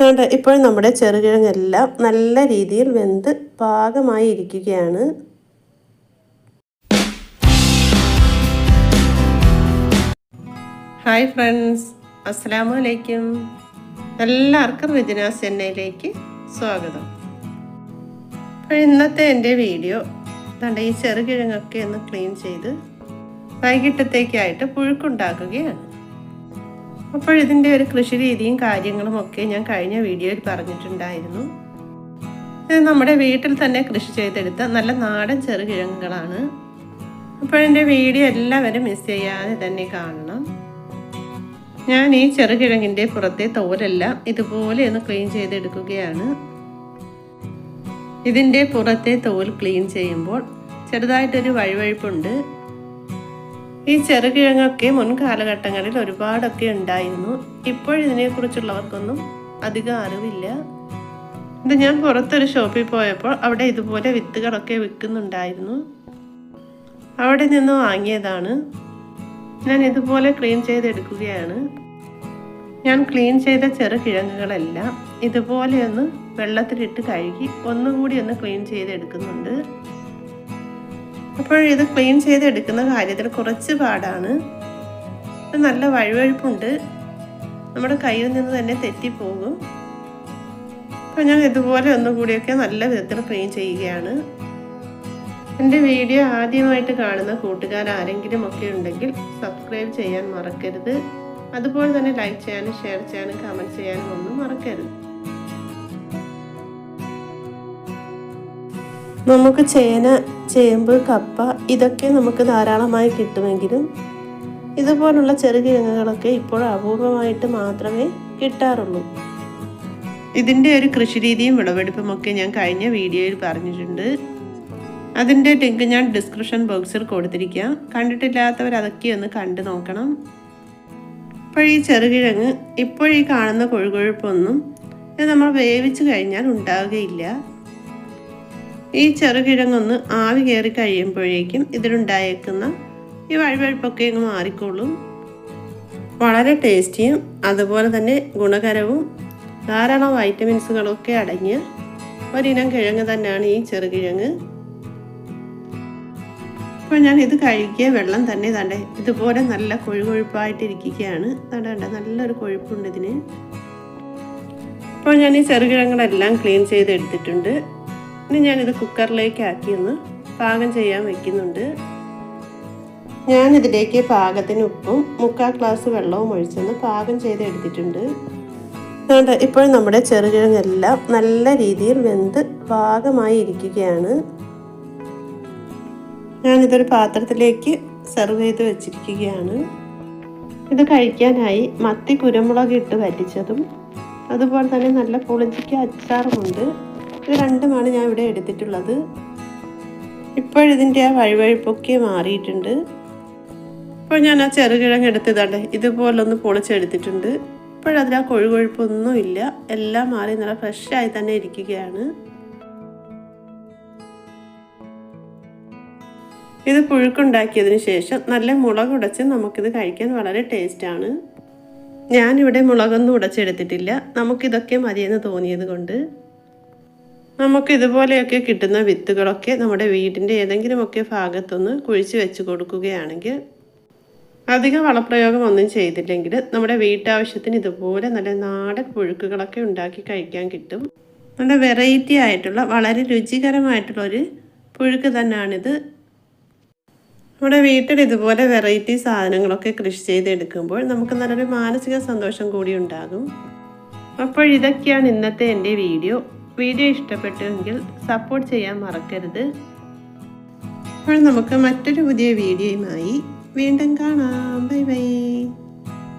അതുകൊണ്ട് ഇപ്പോൾ നമ്മുടെ ചെറുകിഴങ്ങെല്ലാം നല്ല രീതിയിൽ വെന്ത് പാകമായി ഇരിക്കുകയാണ്. ഹായ് ഫ്രണ്ട്സ് അസ്സലാമു അലൈക്കും എല്ലാവർക്കും രചന ചെന്നൈയിലേക്ക് സ്വാഗതം. അപ്പോൾ ഇന്നത്തെ എന്റെ വീഡിയോ കണ്ട ഈ ചെറുകിഴങ്ങൊക്കെ ഒന്ന് ക്ലീൻ ചെയ്ത് വൈകിട്ടത്തേക്കായിട്ട് പുഴുക്കുണ്ടാക്കുകയാണ്. അപ്പോൾ ഇതിന്റെ ഒരു കൃഷി രീതിയും കാര്യങ്ങളും ഒക്കെ ഞാൻ കഴിഞ്ഞ വീഡിയോയിൽ പറഞ്ഞിട്ടുണ്ടായിരുന്നു. ഇത് നമ്മുടെ വീട്ടിൽ തന്നെ കൃഷി ചെയ്തെടുത്ത നല്ല നാടൻ ചെറുകിഴങ്ങുകളാണ്. അപ്പോൾ എന്റെ വീഡിയോ എല്ലാവരും മിസ് ചെയ്യാതെ തന്നെ കാണണം. ഞാൻ ഈ ചെറുകിഴങ്ങിന്റെ പുറത്തെ തോലെല്ലാം ഇതുപോലെ ഒന്ന് ക്ലീൻ ചെയ്തെടുക്കുകയാണ്. ഇതിന്റെ പുറത്തെ തോൽ ക്ലീൻ ചെയ്യുമ്പോൾ ചെറുതായിട്ടൊരു വഴുവഴുപ്പുണ്ട്. ഈ ചെറുകിഴങ്ങൊക്കെ മുൻകാലഘട്ടങ്ങളിൽ ഒരുപാടൊക്കെ ഉണ്ടായിരുന്നു. ഇപ്പോഴിതിനെക്കുറിച്ചുള്ളവർക്കൊന്നും അധികം അറിവില്ല. ഇത് ഞാൻ പുറത്തൊരു ഷോപ്പിൽ പോയപ്പോൾ അവിടെ ഇതുപോലെ വിത്തുകളൊക്കെ വിൽക്കുന്നുണ്ടായിരുന്നു. അവിടെ നിന്ന് വാങ്ങിയതാണ്. ഞാൻ ഇതുപോലെ ക്ലീൻ ചെയ്തെടുക്കുകയാണ്. ഞാൻ ക്ലീൻ ചെയ്ത ചെറു കിഴങ്ങുകളെല്ലാം ഇതുപോലെ ഒന്ന് വെള്ളത്തിലിട്ട് കഴുകി ഒന്നുകൂടി ഒന്ന് ക്ലീൻ ചെയ്തെടുക്കുന്നുണ്ട്. അപ്പോൾ ഇത് ക്ലീൻ ചെയ്ത് എടുക്കുന്ന കാര്യത്തിൽ കുറച്ച് പാടാണ്. നല്ല വഴുവഴുപ്പുണ്ട്. നമ്മുടെ കയ്യിൽ നിന്ന് തന്നെ തെറ്റിപ്പോകും. അപ്പോൾ ഞാൻ ഇതുപോലെ ഒന്നുകൂടിയൊക്കെ നല്ല വിധത്തിൽ ക്ലീൻ ചെയ്യുകയാണ്. എന്റെ വീഡിയോ ആദ്യമായിട്ട് കാണുന്ന കൂട്ടുകാർ ആരെങ്കിലും ഒക്കെ ഉണ്ടെങ്കിൽ സബ്സ്ക്രൈബ് ചെയ്യാൻ മറക്കരുത്. അതുപോലെ തന്നെ ലൈക്ക് ചെയ്യാനും ഷെയർ ചെയ്യാനും കമന്റ് ചെയ്യാനും ഒന്നും മറക്കരുത്. നമുക്ക് ചേന ചേമ്പ് കപ്പ ഇതൊക്കെ നമുക്ക് ധാരാളമായി കിട്ടുമെങ്കിലും ഇതുപോലുള്ള ചെറുകിഴങ്ങുകളൊക്കെ ഇപ്പോൾ അപൂർവമായിട്ട് മാത്രമേ കിട്ടാറുള്ളൂ. ഇതിന്റെ ഒരു കൃഷിരീതിയും വിളവെടുപ്പുമൊക്കെ ഞാൻ കഴിഞ്ഞ വീഡിയോയിൽ പറഞ്ഞിട്ടുണ്ട്. അതിന്റെ ലിങ്ക് ഞാൻ ഡിസ്ക്രിപ്ഷൻ ബോക്സിൽ കൊടുത്തിരിക്കാം. കണ്ടിട്ടില്ലാത്തവർ അതൊക്കെ ഒന്ന് കണ്ടു നോക്കണം. അപ്പോൾ ഈ ചെറുകിഴങ്ങ് ഇപ്പോൾ ഈ കാണുന്ന കൊഴുകൊഴുപ്പൊന്നും ഇത് നമ്മൾ വേവിച്ച് കഴിഞ്ഞാൽ ഉണ്ടാവുകയില്ല. ഈ ചെറുകിഴങ്ങൊന്ന് ആവി കയറി കഴിയുമ്പോഴേക്കും ഇതിലുണ്ടായേക്കുന്ന ഈ വഴുവഴുപ്പൊക്കെ അങ്ങ് മാറിക്കോളും. വളരെ ടേസ്റ്റിയും അതുപോലെ തന്നെ ഗുണകരവും ധാരാളം വൈറ്റമിൻസുകളൊക്കെ അടങ്ങിയ ഒരിനം കിഴങ്ങ് തന്നെയാണ് ഈ ചെറുകിഴങ്ങ്. അപ്പോൾ ഞാൻ ഇത് കഴുകിയ വെള്ളം തന്നെ തണ്ടേ ഇതുപോലെ നല്ല കൊഴുകൊഴുപ്പായിട്ടിരിക്കുകയാണ്. തണ്ട നല്ലൊരു കൊഴുപ്പുണ്ട് ഇതിന്. അപ്പോൾ ഞാൻ ഈ ചെറുകിഴങ്ങളെല്ലാം ക്ലീൻ ചെയ്ത് എടുത്തിട്ടുണ്ട് ഇനി ഞാനിത് കുക്കറിലേക്ക് ആക്കി ഒന്ന് പാകം ചെയ്യാൻ വെക്കുന്നുണ്ട്. ഞാനിതിലേക്ക് പാകത്തിന് ഉപ്പും മുക്കാൽ ഗ്ലാസ് വെള്ളവും ഒഴിച്ചൊന്ന് പാകം ചെയ്ത് എടുത്തിട്ടുണ്ട്. അതുകൊണ്ട് ഇപ്പോൾ നമ്മുടെ ചെറുകിഴങ്ങെല്ലാം നല്ല രീതിയിൽ വെന്ത് പാകമായി ഇരിക്കുകയാണ്. ഞാനിതൊരു പാത്രത്തിലേക്ക് സെർവ് ചെയ്ത് വെച്ചിരിക്കുകയാണ്. ഇത് കഴിക്കാനായി മത്തി കുരുമുളക് ഇട്ട് വറ്റിച്ചതും അതുപോലെ തന്നെ നല്ല പുളിഞ്ചിക്ക് അച്ചാറുമുണ്ട്. ഇത് രണ്ടുമാണ് ഞാൻ ഇവിടെ എടുത്തിട്ടുള്ളത്. ഇപ്പോഴിതിന്റെ ആ വഴുവഴുപ്പൊക്കെ മാറിയിട്ടുണ്ട്. ഇപ്പോൾ ഞാൻ ആ ചെറുകിഴങ്ങ് എടുത്തതാണ്. ഇതുപോലൊന്ന് പൊളിച്ചെടുത്തിട്ടുണ്ട്. ഇപ്പോഴതിൽ ആ കൊഴുകൊഴുപ്പൊന്നും ഇല്ല. എല്ലാം മാറി നല്ല ഫ്രഷായി തന്നെ ഇരിക്കുകയാണ്. ഇത് പുഴുക്കുണ്ടാക്കിയതിന് ശേഷം നല്ല മുളക് ഉടച്ച് നമുക്കിത് കഴിക്കാൻ വളരെ ടേസ്റ്റാണ് ഞാനിവിടെ മുളകൊന്നും ഉടച്ചെടുത്തിട്ടില്ല. നമുക്കിതൊക്കെ മതിയെന്ന് തോന്നിയത് കൊണ്ട്. നമുക്ക് ഇതുപോലെയൊക്കെ കിട്ടുന്ന വിത്തുകളൊക്കെ നമ്മുടെ വീടിന്റെ ഏതെങ്കിലുമൊക്കെ ഭാഗത്തൊന്ന് കുഴിച്ച് വെച്ച് കൊടുക്കുകയാണെങ്കിൽ അധിക വളപ്രയോഗം ഒന്നും ചെയ്തില്ലെങ്കിൽ നമ്മുടെ വീട്ടാവശ്യത്തിന് ഇതുപോലെ നല്ല നാടൻ പുഴുക്കുകളൊക്കെ ഉണ്ടാക്കി കഴിക്കാൻ കിട്ടും. നല്ല വെറൈറ്റി ആയിട്ടുള്ള വളരെ രുചികരമായിട്ടുള്ള ഒരു പുഴുക്ക് തന്നെയാണിത് നമ്മുടെ വീട്ടിൽ ഇതുപോലെ വെറൈറ്റി സാധനങ്ങളൊക്കെ കൃഷി ചെയ്തെടുക്കുമ്പോൾ നമുക്ക് നല്ലൊരു മാനസിക സന്തോഷം കൂടി ഉണ്ടാകും. അപ്പോൾ ഇതൊക്കെയാണ് ഇന്നത്തെ എന്റെ വീഡിയോ. വീഡിയോ ഇഷ്ടപ്പെട്ടുവെങ്കിൽ സപ്പോർട്ട് ചെയ്യാൻ മറക്കരുത്. അപ്പോൾ നമുക്ക് മറ്റൊരു പുതിയ വീഡിയോയുമായി വീണ്ടും കാണാം. Bye bye.